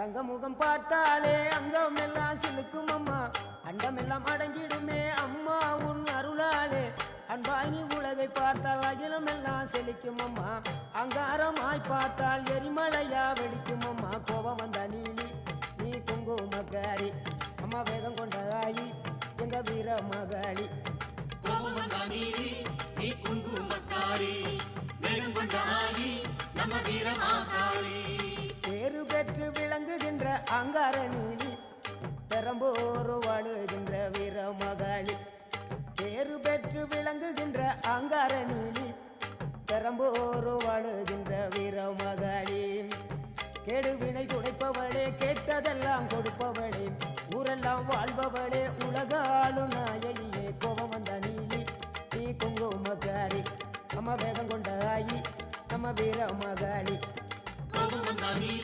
தங்க முகம் பார்த்தாலே அங்கம் எல்லாம் சிலுக்கும் அம்மா. அண்டம் எல்லாம் அடங்கிடுமே அம்மா உன் அருளாலே. அன்பாகி உலகை பார்த்தால் அகிலம் எல்லாம் செழிக்கும் அம்மா. அங்காரமாய் பார்த்தால் எரிமலையா வெடிக்கும் அம்மா. கோபம் வந்த நீலி நீ குங்குமக்காரி அம்மா வேகம் கொண்ட ஆயி எங்க வீர மகாளி. நீ குங்குமக்காரி வேகம் கொண்ட ஆயி நம்ம வீரமாகாளி பேரு அங்கார நீலி பெரம்போரு வாழுகின்ற வீரமகாளி. பேறு பெற்று விளங்குகின்ற அங்கார நீலி பெரம்போரு வாழுகின்ற வீரமகாளி. கெடுவினை துடைப்பவளே கேட்டதெல்லாம் கொடுப்பவளே ஊரெல்லாம் வாழ்பவளே உலகாலும் நாயையே கோபம் வந்த நீலி நீ குங்குமக்காரி நம்ம வேகம் கொண்ட ஆயி நம்ம வீரமகாளி. கோபம்